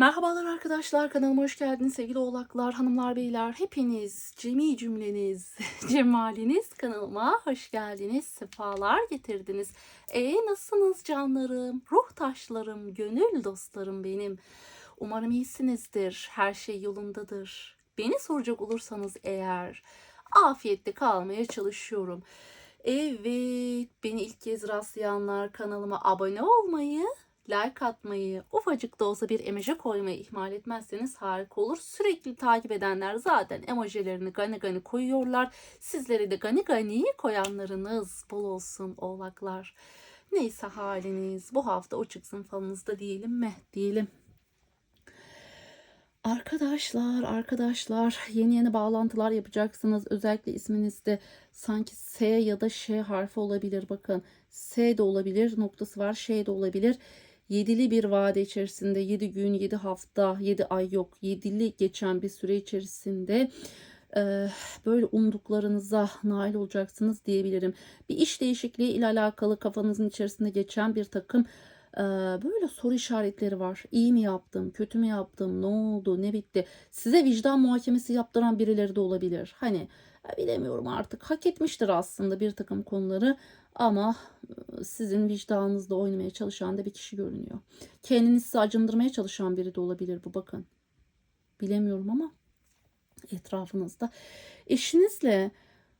Merhabalar arkadaşlar kanalıma hoş geldiniz sevgili oğlaklar, hanımlar, beyler. Hepiniz cemi cümleniz, cemaliniz kanalıma hoş geldiniz, sefalar getirdiniz. E nasılsınız canlarım, ruh taşlarım, gönül dostlarım benim. Umarım iyisinizdir, her şey yolundadır. Beni soracak olursanız eğer afiyette kalmaya çalışıyorum. Evet, beni ilk kez rastlayanlar kanalıma abone olmayı, like atmayı, ufacık da olsa bir emoji koymayı ihmal etmezseniz harika olur. Sürekli takip edenler zaten emojilerini gani gani koyuyorlar. Sizlere de gani gani koyanlarınız bol olsun oğlaklar. Neyse haliniz bu hafta o çıksın falınızda diyelim mi? Diyelim. Arkadaşlar, arkadaşlar yeni yeni bağlantılar yapacaksınız. Özellikle isminizde sanki S ya da Ş harfi olabilir. Bakın S de olabilir, noktası var, Ş de olabilir. Yedili bir vade içerisinde 7 gün, 7 hafta, 7 ay yok. Yedili geçen bir süre içerisinde böyle umduklarınıza nail olacaksınız diyebilirim. Bir iş değişikliği ile alakalı kafanızın içerisinde geçen bir takım böyle soru işaretleri var. İyi mi yaptım, kötü mü yaptım, ne oldu, ne bitti? Size vicdan muhakemesi yaptıran birileri de olabilir. Hani bilemiyorum artık hak etmiştir aslında bir takım konuları ama sizin vicdanınızda oynamaya çalışan da bir kişi görünüyor. Kendini size acındırmaya çalışan biri de olabilir bu bakın. Bilemiyorum ama etrafınızda. Eşinizle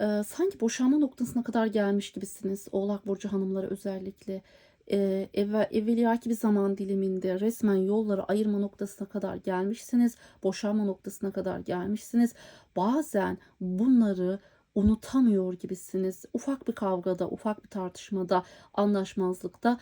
e, sanki boşanma noktasına kadar gelmiş gibisiniz. Oğlak Burcu hanımları özellikle. E, evvel, evveliyaki bir zaman diliminde resmen yolları ayırma noktasına kadar gelmişsiniz. Boşanma noktasına kadar gelmişsiniz. Bazen bunları unutamıyor gibisiniz. Ufak bir kavgada, ufak bir tartışmada, anlaşmazlıkta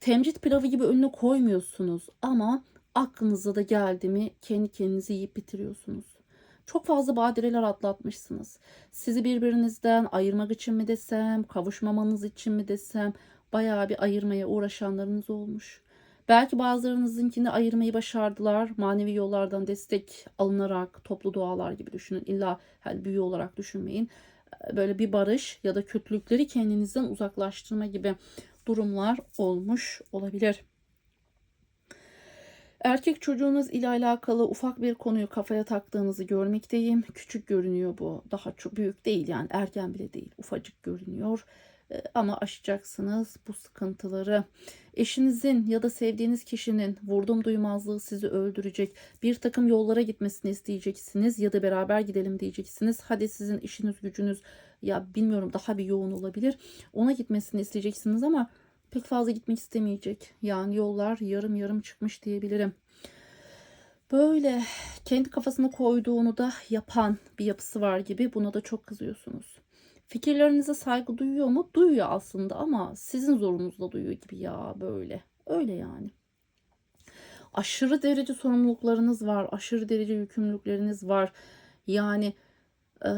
temcit pilavı gibi önüne koymuyorsunuz ama aklınıza da geldi mi kendi kendinizi yiyip bitiriyorsunuz. Çok fazla badireler atlatmışsınız. Sizi birbirinizden ayırmak için mi desem, kavuşmamanız için mi desem bayağı bir ayırmaya uğraşanlarınız olmuş. Belki bazılarınızınkini ayırmayı başardılar. Manevi yollardan destek alınarak toplu dualar gibi düşünün. İlla yani büyü olarak düşünmeyin. Böyle bir barış ya da kötülükleri kendinizden uzaklaştırma gibi durumlar olmuş olabilir. Erkek çocuğunuz ile alakalı ufak bir konuyu kafaya taktığınızı görmekteyim. Küçük görünüyor bu. Daha çok büyük değil yani erken bile değil. Ufacık görünüyor. E, ama aşacaksınız bu sıkıntıları. Eşinizin ya da sevdiğiniz kişinin vurdum duymazlığı sizi öldürecek. Bir takım yollara gitmesini isteyeceksiniz ya da beraber gidelim diyeceksiniz. Hadi sizin işiniz gücünüz ya bilmiyorum daha bir yoğun olabilir. Ona gitmesini isteyeceksiniz ama pek fazla gitmek istemeyecek. Yani yollar yarım yarım çıkmış diyebilirim. Böyle kendi kafasına koyduğunu da yapan bir yapısı var gibi buna da çok kızıyorsunuz. Fikirlerinize saygı duyuyor mu? Duyuyor aslında ama sizin zorunuzla duyuyor gibi ya böyle. Öyle yani. Aşırı derece sorumluluklarınız var. Aşırı derece yükümlülükleriniz var. Yani e,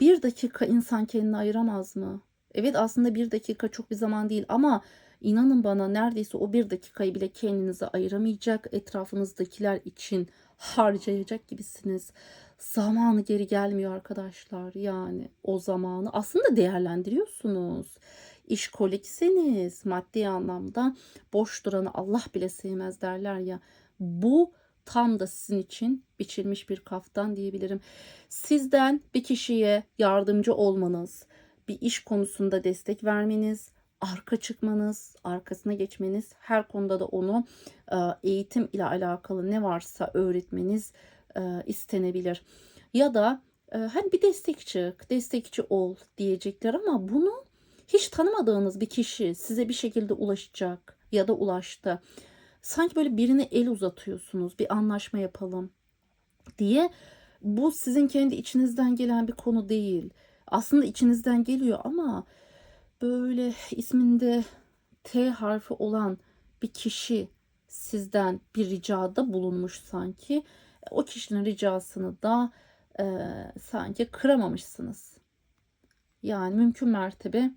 bir dakika insan kendini ayıramaz mı? Evet aslında bir dakika çok bir zaman değil ama inanın bana neredeyse o bir dakikayı bile kendinize ayıramayacak etrafınızdakiler için harcayacak gibisiniz. Zamanı geri gelmiyor arkadaşlar yani o zamanı aslında değerlendiriyorsunuz. İşkolikseniz maddi anlamda boş duranı Allah bile sevmez derler ya. Bu tam da sizin için biçilmiş bir kaftan diyebilirim. Sizden bir kişiye yardımcı olmanız, bir iş konusunda destek vermeniz, arka çıkmanız, arkasına geçmeniz, her konuda da onu e, eğitim ile alakalı ne varsa öğretmeniz e, istenebilir. Ya da e, hani bir destek çık, destekçi ol diyecekler ama bunu hiç tanımadığınız bir kişi size bir şekilde ulaşacak ya da ulaştı. Sanki böyle birine el uzatıyorsunuz, bir anlaşma yapalım diye. Bu sizin kendi içinizden gelen bir konu değil. Aslında içinizden geliyor ama böyle isminde T harfi olan bir kişi sizden bir ricada bulunmuş sanki. O kişinin ricasını da e, sanki kıramamışsınız. Yani mümkün mertebe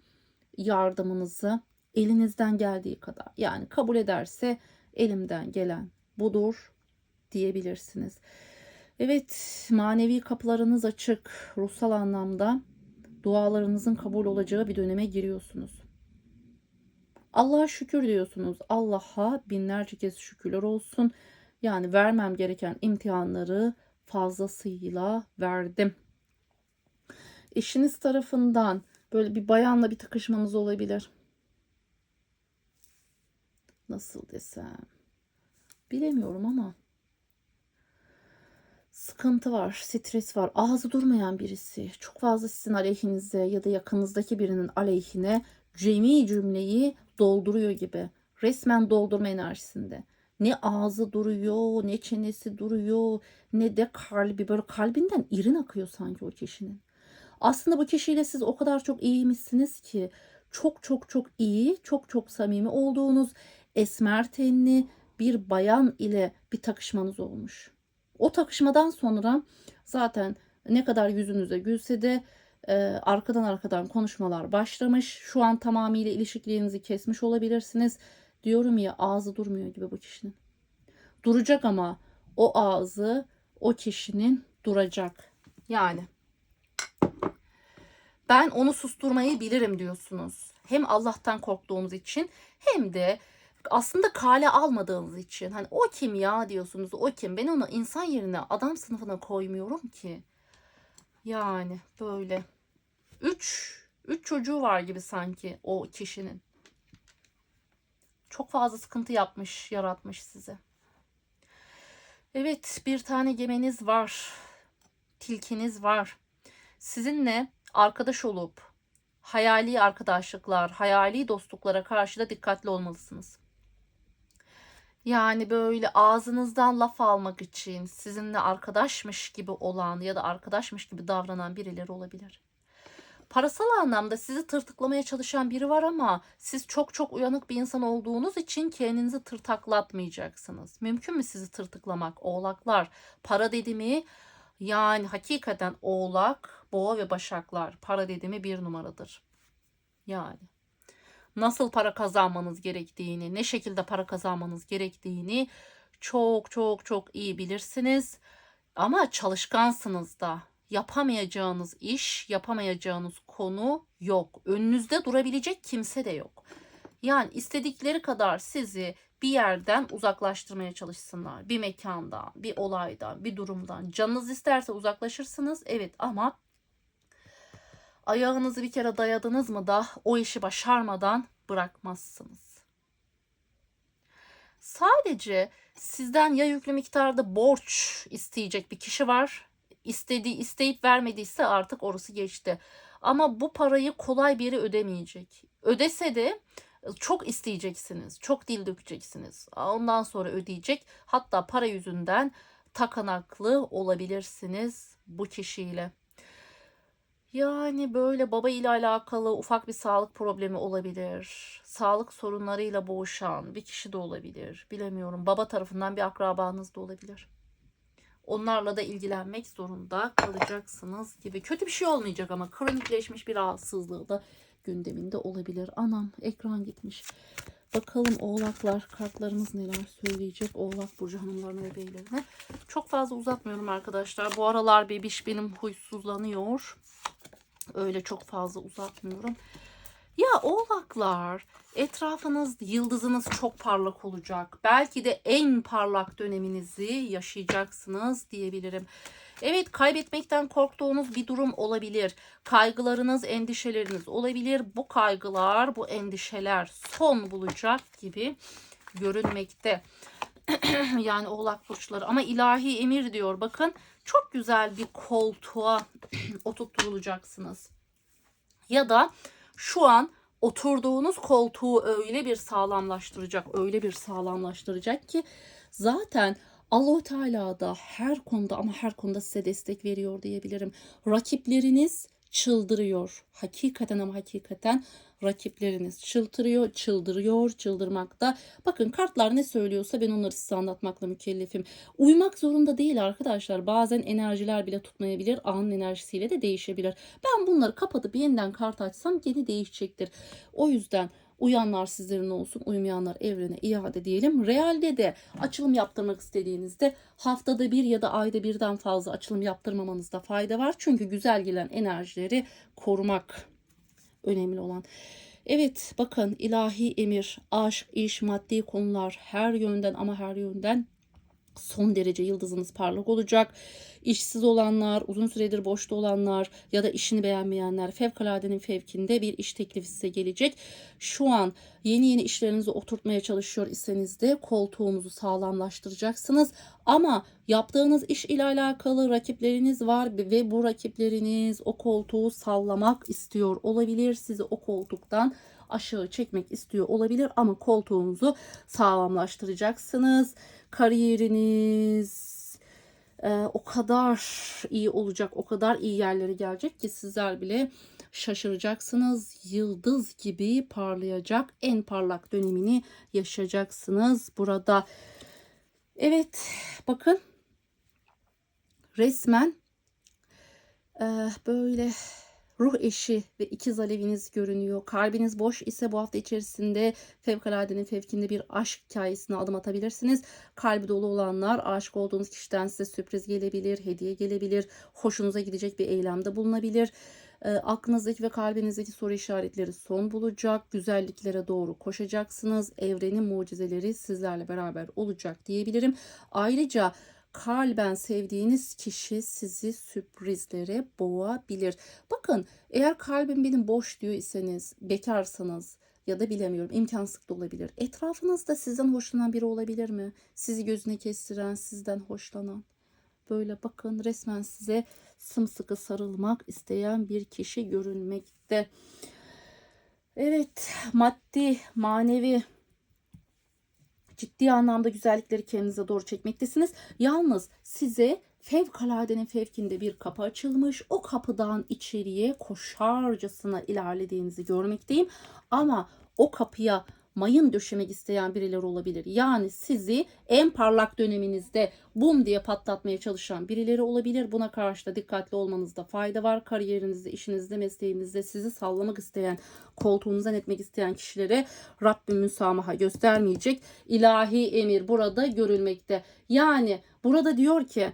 yardımınızı elinizden geldiği kadar yani kabul ederse elimden gelen budur diyebilirsiniz. Evet manevi kapılarınız açık ruhsal anlamda dualarınızın kabul olacağı bir döneme giriyorsunuz. Allah'a şükür diyorsunuz. Allah'a binlerce kez şükürler olsun. Yani vermem gereken imtihanları fazlasıyla verdim. Eşiniz tarafından böyle bir bayanla bir takışmanız olabilir. Nasıl desem? Bilemiyorum ama sıkıntı var, stres var. Ağzı durmayan birisi. Çok fazla sizin aleyhinize ya da yakınızdaki birinin aleyhine cemi cümleyi dolduruyor gibi. Resmen doldurma enerjisinde. Ne ağzı duruyor, ne çenesi duruyor, ne de kalbi. Böyle kalbinden irin akıyor sanki o kişinin. Aslında bu kişiyle siz o kadar çok iyiymişsiniz ki çok çok çok iyi, çok çok samimi olduğunuz esmer tenli bir bayan ile bir takışmanız olmuş. O takışmadan sonra zaten ne kadar yüzünüze gülse de e, arkadan arkadan konuşmalar başlamış. Şu an tamamıyla ilişkilerinizi kesmiş olabilirsiniz. Diyorum ya ağzı durmuyor gibi bu kişinin. Duracak ama o ağzı o kişinin duracak. Yani ben onu susturmayı bilirim diyorsunuz. Hem Allah'tan korktuğunuz için hem de aslında kale almadığınız için. Hani o kim ya diyorsunuz. O kim? Ben onu insan yerine adam sınıfına koymuyorum ki. Yani böyle. Üç, üç çocuğu var gibi sanki o kişinin. Çok fazla sıkıntı yapmış, yaratmış size. Evet, bir tane gemeniz var. Tilkiniz var. Sizinle arkadaş olup hayali arkadaşlıklar, hayali dostluklara karşı da dikkatli olmalısınız. Yani böyle ağzınızdan laf almak için sizinle arkadaşmış gibi olan ya da arkadaşmış gibi davranan birileri olabilir. Parasal anlamda sizi tırtıklamaya çalışan biri var ama siz çok çok uyanık bir insan olduğunuz için kendinizi tırtaklatmayacaksınız. Mümkün mü sizi tırtıklamak? Oğlaklar. Para dedimi yani hakikaten oğlak, boğa ve başaklar para dedimi bir numaradır. Yani nasıl para kazanmanız gerektiğini, ne şekilde para kazanmanız gerektiğini çok çok çok iyi bilirsiniz. Ama çalışkansınız da. Yapamayacağınız iş, yapamayacağınız konu yok. Önünüzde durabilecek kimse de yok. Yani istedikleri kadar sizi bir yerden uzaklaştırmaya çalışsınlar. Bir mekandan, bir olaydan, bir durumdan. Canınız isterse uzaklaşırsınız. Evet ama ayağınızı bir kere dayadınız mı da o işi başarmadan bırakmazsınız. Sadece sizden ya yüklü miktarda borç isteyecek bir kişi var. İstediği, isteyip vermediyse artık orası geçti. Ama bu parayı kolay biri ödemeyecek. Ödese de çok isteyeceksiniz. Çok dil dökeceksiniz. Ondan sonra ödeyecek. Hatta para yüzünden takanaklı olabilirsiniz bu kişiyle. Yani böyle baba ile alakalı ufak bir sağlık problemi olabilir. Sağlık sorunlarıyla boğuşan bir kişi de olabilir. Bilemiyorum. Baba tarafından bir akrabanız da olabilir. Onlarla da ilgilenmek zorunda kalacaksınız gibi. Kötü bir şey olmayacak ama kronikleşmiş bir rahatsızlığı da gündeminde olabilir. Anam ekran gitmiş. Bakalım oğlaklar kartlarımız neler söyleyecek oğlak burcu hanımlarına ve beylerine. Çok fazla uzatmıyorum arkadaşlar. Bu aralar bebiş benim huysuzlanıyor. Öyle çok fazla uzatmıyorum. Ya oğlaklar etrafınız yıldızınız çok parlak olacak. Belki de en parlak döneminizi yaşayacaksınız diyebilirim. Evet kaybetmekten korktuğunuz bir durum olabilir. Kaygılarınız, endişeleriniz olabilir. Bu kaygılar, bu endişeler son bulacak gibi görünmekte. yani oğlak burçları ama ilahi emir diyor. Bakın çok güzel bir koltuğa oturtulacaksınız. Ya da şu an oturduğunuz koltuğu öyle bir sağlamlaştıracak, öyle bir sağlamlaştıracak ki zaten Allahu Teala da her konuda ama her konuda size destek veriyor diyebilirim. Rakipleriniz çıldırıyor. Hakikaten ama hakikaten rakipleriniz çıldırıyor, çıldırıyor, çıldırmakta. Bakın kartlar ne söylüyorsa ben onları size anlatmakla mükellefim. Uymak zorunda değil arkadaşlar. Bazen enerjiler bile tutmayabilir. Anın enerjisiyle de değişebilir. Ben bunları kapatıp yeniden kart açsam gene değişecektir. O yüzden Uyanlar sizlerin olsun, uymayanlar evrene iade diyelim. Realde de açılım yaptırmak istediğinizde haftada bir ya da ayda birden fazla açılım yaptırmamanızda fayda var. Çünkü güzel gelen enerjileri korumak önemli olan. Evet bakın ilahi emir, aşk, iş, maddi konular her yönden ama her yönden son derece yıldızınız parlak olacak. İşsiz olanlar, uzun süredir boşta olanlar ya da işini beğenmeyenler fevkaladenin fevkinde bir iş teklifi size gelecek. Şu an yeni yeni işlerinizi oturtmaya çalışıyor iseniz de koltuğunuzu sağlamlaştıracaksınız. Ama yaptığınız iş ile alakalı rakipleriniz var ve bu rakipleriniz o koltuğu sallamak istiyor olabilir. Sizi o koltuktan aşağı çekmek istiyor olabilir ama koltuğunuzu sağlamlaştıracaksınız. Kariyeriniz e, o kadar iyi olacak, o kadar iyi yerlere gelecek ki sizler bile şaşıracaksınız. Yıldız gibi parlayacak en parlak dönemini yaşayacaksınız burada. Evet bakın resmen e, böyle ruh eşi ve ikiz aleviniz görünüyor. Kalbiniz boş ise bu hafta içerisinde fevkaladenin fevkinde bir aşk hikayesine adım atabilirsiniz. Kalbi dolu olanlar aşık olduğunuz kişiden size sürpriz gelebilir, hediye gelebilir, hoşunuza gidecek bir eylemde bulunabilir. E, aklınızdaki ve kalbinizdeki soru işaretleri son bulacak. Güzelliklere doğru koşacaksınız. Evrenin mucizeleri sizlerle beraber olacak diyebilirim. Ayrıca kalben sevdiğiniz kişi sizi sürprizlere boğabilir. Bakın eğer kalbim benim boş diyor iseniz, bekarsanız ya da bilemiyorum imkansızlık da olabilir. Etrafınızda sizden hoşlanan biri olabilir mi? Sizi gözüne kestiren, sizden hoşlanan. Böyle bakın resmen size sımsıkı sarılmak isteyen bir kişi görünmekte. Evet, maddi, manevi ciddi anlamda güzellikleri kendinize doğru çekmektesiniz. Yalnız size fevkaladenin fevkinde bir kapı açılmış. O kapıdan içeriye koşarcasına ilerlediğinizi görmekteyim. Ama o kapıya mayın döşemek isteyen birileri olabilir. Yani sizi en parlak döneminizde bum diye patlatmaya çalışan birileri olabilir. Buna karşı da dikkatli olmanızda fayda var. Kariyerinizde, işinizde, mesleğinizde sizi sallamak isteyen, koltuğunuzdan etmek isteyen kişilere Rabbim müsamaha göstermeyecek. İlahi emir burada görülmekte. Yani burada diyor ki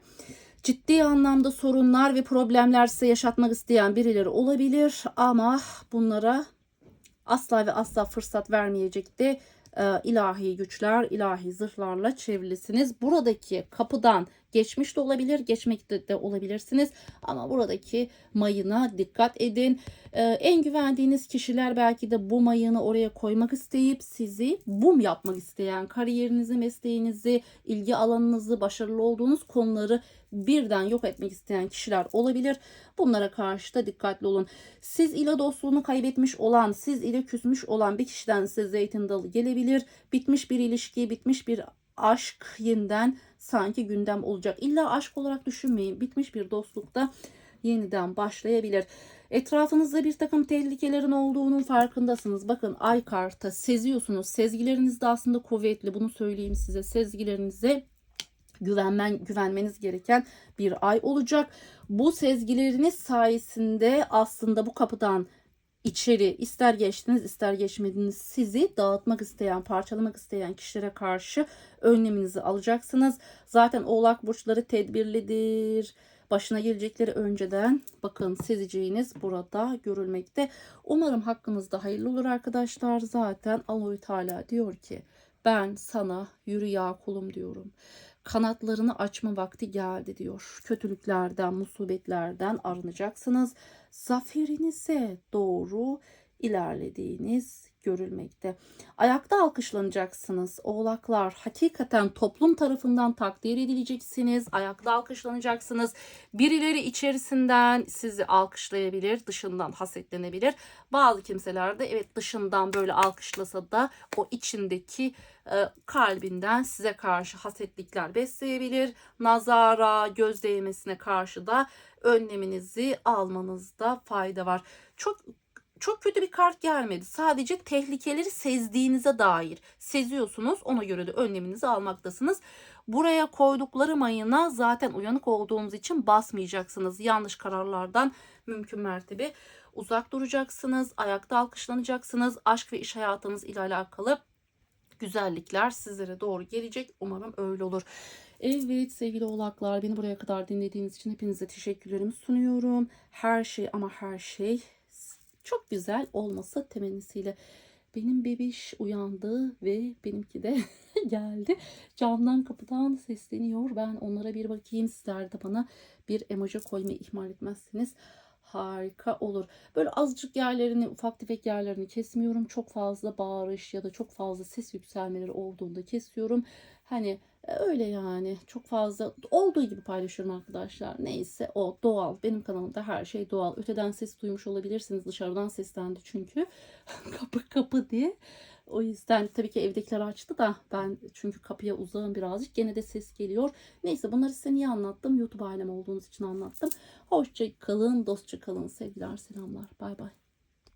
ciddi anlamda sorunlar ve problemler size yaşatmak isteyen birileri olabilir ama bunlara asla ve asla fırsat vermeyecek de e, ilahi güçler, ilahi zırhlarla çevrilisiniz. Buradaki kapıdan geçmiş de olabilir, geçmekte de olabilirsiniz. Ama buradaki mayına dikkat edin. E, en güvendiğiniz kişiler belki de bu mayını oraya koymak isteyip sizi bum yapmak isteyen, kariyerinizi, mesleğinizi, ilgi alanınızı, başarılı olduğunuz konuları birden yok etmek isteyen kişiler olabilir. Bunlara karşı da dikkatli olun. Siz ile dostluğunu kaybetmiş olan, siz ile küsmüş olan bir kişiden size zeytin dalı gelebilir. Bitmiş bir ilişki, bitmiş bir aşk yeniden sanki gündem olacak. İlla aşk olarak düşünmeyin. Bitmiş bir dostlukta yeniden başlayabilir. Etrafınızda bir takım tehlikelerin olduğunun farkındasınız. Bakın ay kartı seziyorsunuz. Sezgileriniz de aslında kuvvetli. Bunu söyleyeyim size. Sezgilerinize güvenmen güvenmeniz gereken bir ay olacak. Bu sezgileriniz sayesinde aslında bu kapıdan içeri ister geçtiniz ister geçmediniz sizi dağıtmak isteyen, parçalamak isteyen kişilere karşı önleminizi alacaksınız. Zaten oğlak burçları tedbirlidir. Başına gelecekleri önceden bakın sezeceğiniz burada görülmekte. Umarım hakkınızda hayırlı olur arkadaşlar. Zaten Allahü Teala diyor ki ben sana yürü ya kulum diyorum kanatlarını açma vakti geldi diyor. Kötülüklerden, musibetlerden arınacaksınız. Zaferinize doğru ilerlediğiniz görülmekte. Ayakta alkışlanacaksınız oğlaklar. Hakikaten toplum tarafından takdir edileceksiniz. Ayakta alkışlanacaksınız. Birileri içerisinden sizi alkışlayabilir, dışından hasetlenebilir. Bazı kimseler de evet dışından böyle alkışlasa da o içindeki e, kalbinden size karşı hasetlikler besleyebilir. Nazara, göz değmesine karşı da önleminizi almanızda fayda var. Çok çok kötü bir kart gelmedi. Sadece tehlikeleri sezdiğinize dair seziyorsunuz. Ona göre de önleminizi almaktasınız. Buraya koydukları mayına zaten uyanık olduğunuz için basmayacaksınız. Yanlış kararlardan mümkün mertebe uzak duracaksınız. Ayakta alkışlanacaksınız. Aşk ve iş hayatınız ile alakalı güzellikler sizlere doğru gelecek. Umarım öyle olur. Evet sevgili oğlaklar beni buraya kadar dinlediğiniz için hepinize teşekkürlerimi sunuyorum. Her şey ama her şey çok güzel olması temennisiyle. Benim bebiş uyandı ve benimki de geldi. Camdan kapıdan sesleniyor. Ben onlara bir bakayım. Sizler de bana bir emoji koymayı ihmal etmezseniz harika olur. Böyle azıcık yerlerini, ufak tefek yerlerini kesmiyorum. Çok fazla bağırış ya da çok fazla ses yükselmeleri olduğunda kesiyorum. Hani e, öyle yani çok fazla olduğu gibi paylaşıyorum arkadaşlar. Neyse o doğal. Benim kanalımda her şey doğal. Öteden ses duymuş olabilirsiniz. Dışarıdan seslendi çünkü. kapı kapı diye. O yüzden tabii ki evdekiler açtı da ben çünkü kapıya uzağım birazcık. Gene de ses geliyor. Neyse bunları size niye anlattım? YouTube ailem olduğunuz için anlattım. Hoşça kalın, dostça kalın. Sevgiler, selamlar. Bay bay.